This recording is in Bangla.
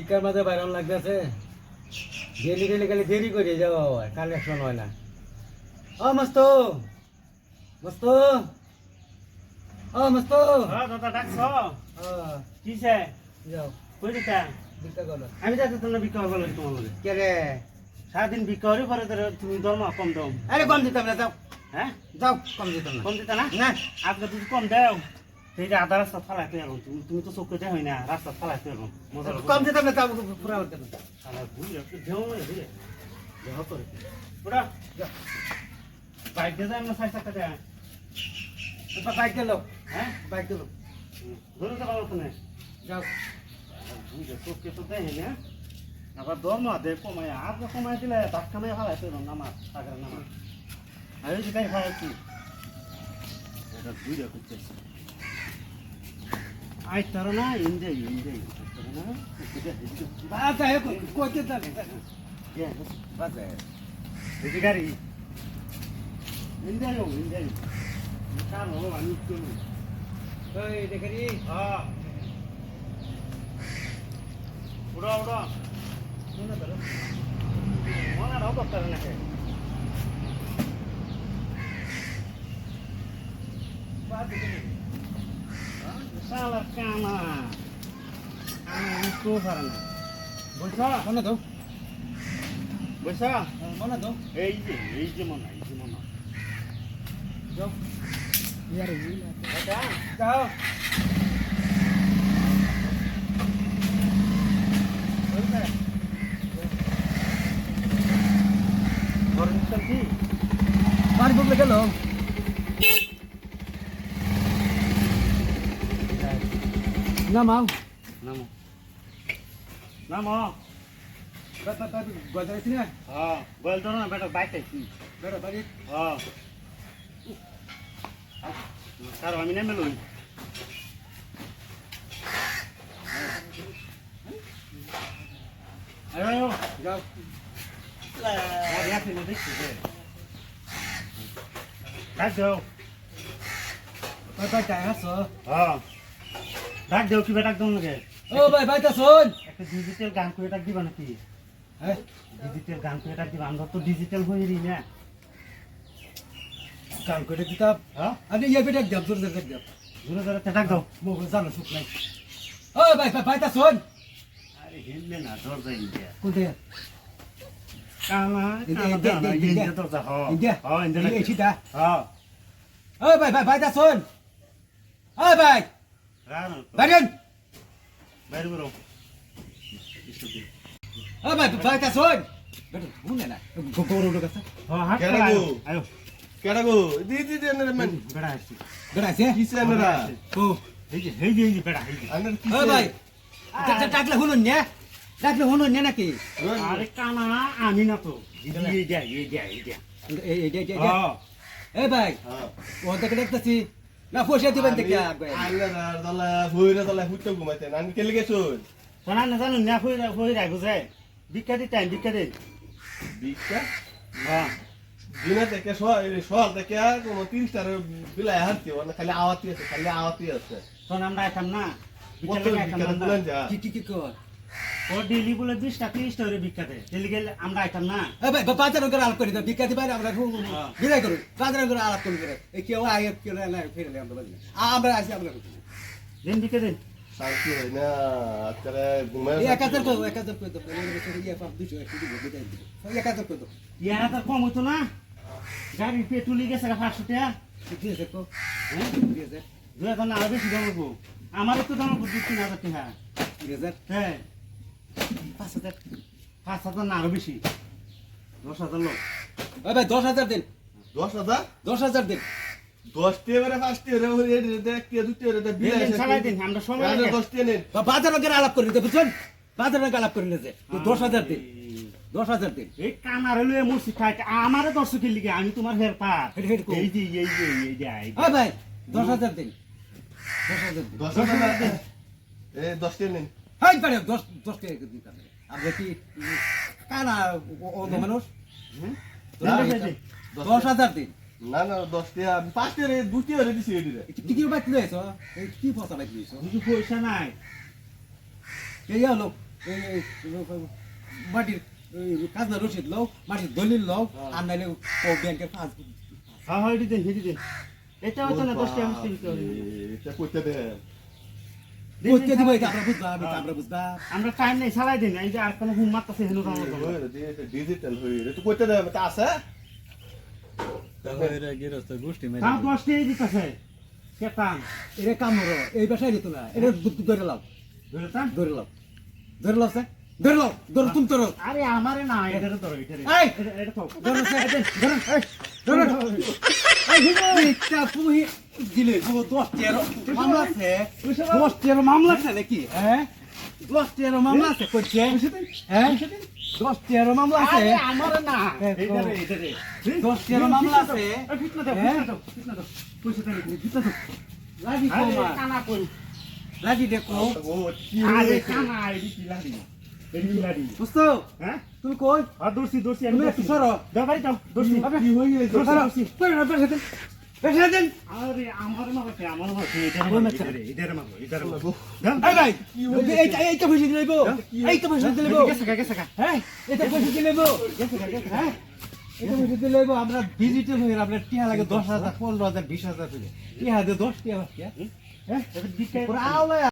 ইকার মাঝে বাইরন লাগতেছে। ডেলি ডেলি খালি দেরি করে যাওয়া হয় কালেকশন হয় না। ও মস্ত। মস্ত। ও মস্ত। দাদা ডাকছ? হ্যাঁ, কিসে? যাও। কই দিতা? আমি যাতে তোমরা বিক্রি করব লাগে তোমার কে রে? সারাদিন বিক্রি করে তুমি দরমা কম দাও। আরে কম দিতাম না যাও। হ্যাঁ? যাও কম না। দিতা না? না। আজকে তুমি কম দাও সেই যে আধা রাস্তা ফালাইতে এলো তুমি তুমি তো চোখে দেখ না রাস্তা ফালাইতে এলো মজা কম দিতাম না যাও পুরা করতাম না সারা ঘুরে একটু ঢেউ মেরে ঘুরে দেহ করে। ওটা বাইক দিয়ে সাইড চাকা দেয়? বাইক গেল হ্যাঁ? বাইক গেল ধরে তো পারো না যাও। চোখকে তো দেখে না। আবার দরমা দে কমায়। আর কমায় দিলে দাঁত কামাই ফালাইতে এলো নামাজ টাকার নামাজ আমি যদি তাই ফালাইছি এটা বুঝে করতেছি আই তার না এনজয় এনজয় না বাস আয় কই দিতাম Yeah. বাস আয় Jadi kari. Indah yo, indah yo. Kalau anu tu. ওই দেখি Ah. Udah, udah. শুনে ধরো Mana dah dokter nak? বাস দেখি Salah kana. Anu itu karena. Bisa, মনে দাও bisa. মনে Eh, ini, ini mana, ini mana. যাও ইয়ার Ada. যাও. মার বুকলে গেল নামাও Nama. Nama. গজাইছি না? Ah, boleh tu nak betul baik tu. বেড়া বাড়ি হ্যাঁ। স্যার আমি নেমে লই। আয়ো যাও। গাড়ি আছে না দেখছি যে ডাক দেও ভাই ভাই টাই হাসো হ্যাঁ ডাক দেও কি ডাক দেও নাকি ও ভাই ভাই তা শোন। একটা ডিজিটাল গান করে ডাক দিবা নাকি? হ্যাঁ? ডিজিটাল গান করে ডাক দিবা আমরা তো ডিজিটাল হয়ে রি না। কাম করে দিতাম। হ্যাঁ? আমি ইয়ে বেটা দেব জোর জোর দেব জোরে জোরে ডাক দাও। মোবাইল জানো সুখ নাই। ও ভাই ভাই ভাই তা শোন। আরে হেললে না জোর যাই ইন্ডিয়া। কোনতে কানা কানা ইন্ডিয়া তো যা হ্যাঁ ইন্ডিয়া। হ্যাঁ ইন্ডিয়া এই হ্যাঁ ও ভাই ভাই ভাই তা শোন। ও ভাই। রান বাইরেন বাইরে বেরো ও ভাই ভাই তা শোন বেটা শুনে না গৌরব লোক আছে হ্যাঁ হাত কেন আয়ো গো? আয়ো কেডা গো দি দি দি আনের মান বেড়া আসছি বেটা আছে কিসে আনেরা ও এই যে এই যে এই যে বেড়া এই যে আনের ও কিসে ভাই ডাকলে শুনুন নে ডাকলে শুনুন নে নাকি আরে কানা আমি না তো এই যে এই যে এই যে এই যে এই এই এই হ্যাঁ এই ভাই হ্যাঁ ও দেখে দেখতেছি না পয়সা দিবেন দেখি আনেরা দলা হইরা দলা হুইতে ঘুমাইতে আনি কেলে গেছুন শোনা না জানো না হই রাখো যায় ভিক্ষা দিতে ভিক্ষা? দে বিকা হ্যাঁ দিনা থেকে সর সর থেকে কোনো তিরিশ টার বিলাই হাঁটতে মানে খালি আওয়াতি আছে খালি আওয়াতি আছে। শোন আমরা আইতাম না। ভিক্ষা না। কি কি কি কর? ও ডেলি বলে বিশ টাকা করে ভিক্ষা দেয়। ডেলি গেলে আমরা আইতাম না। এই ভাই বাজার করে আলাপ করি তো ভিক্ষা দিবাই আমরা হ্যাঁ। বিদায় করুন। বাজার করে আলাপ করি করে। এই কেউ আগে কেউ না ফিরে আমরা বাজি আমরা আসি আমরা দেন ভিক্ষা দেন। শান্তি হয় না আজকাল ঘুমায় এক হাজার করো এক হাজার করে তো পাব দুশো একটু দিব বিদায় দিব এক হাজার করে তো। তো কম হইতো না? গাড়ি পেট্রোল গেছে পাঁচশো টাকা। কো। হ্যাঁ? হাজার। আরও বেশি দাম হব আমার একটু দাম হব তিন হাজার টাকা। হ্যাঁ। পাঁচ হাজার পাঁচ হাজার না আরও বেশি। দশ হাজার লোক। ওই ভাই দশ হাজার দিন। দশ হাজার? দশ হাজার দিন। দশটি এবারে পাঁচটি এবারে হয়ে দেখতে দুটি এবারে বিলাই দিন দিন আমরা সময় নেন। বা বাজার করে আলাপ করি তো বুঝছেন? বাজার করে আলাপ করে নিয়েছে দশ হাজার দিন। দশ হাজার দিন। এই কানার হলো মুর্শিদ খাই আমারও দর্শকের লিগে আমি তোমার হের পার এই যে এই যে এই যে এই যে। ওই ভাই দশ হাজার দিন। দশ হাজার দিন। দশ হাজার দশটি নেন। হাই পারে দশ দশ টাকা দিন কাছে আমরা কি কানা ও তো মানুষ? দশ হাজার দিন। না না দশ টাকা পাঁচ টাকা দু টাকা রে দিছি এটি রে কি কি বাইক লইছ এই কি পয়সা বাইক লইছ কিছু পয়সা নাই। এই হলো এই এই মাটির কাজনা রসিদ লও মাটির দলিল লও আর নাইলে ও ব্যাংকের পাসবুক হ্যাঁ হয় দিতে হেঁটে দে এটা হতো না দশ টাকা এটা করতে দে কইতে দিব এটা আমরা বুঝবা আমি আমরা বুঝবা আমরা টাইম নেই চালাই দিন এই যে আর কোনো হুম মারতেছে হেন ডিজিটাল হয়ে এটা করতে দে তা আছে তাহলে গিরস্ত গোষ্ঠী তাও দশ টাকা দিতেছে কেতান এটা কাম করো এই বাসায় দিত না এটা ধরে লাও ধরে তান ধরে লাও ধরে লাও স্যার ধরে লাও ধরো তুমি ধরো আরে আমারে না এটা ধরো এটা এই! এটা এটা তো ধরো স্যার ধরো ধরো এই হিরো এটা তুমি দিলে দশ তেরো মামলা আছে। দশ তেরো মামলা আছে নাকি? হ্যাঁ? দশ তেরো মামলা আছে করছে। হ্যাঁ? দশ তেরো মামলা আছে। আমারে না। রে দশ তেরো মামলা আছে। হ্যাঁ? লাজি দেখো। বুঝতো হ্যাঁ? তুমি কই? আর দোষী দোষী সরো। যাও দোষী। কি হয়ে গেছে সরো আমার ডিজিটাল হয়ে আপনার টিয়া লাগে দশ হাজার পনেরো হাজার বিশ হাজার করে দিয়ে দশ টিয়া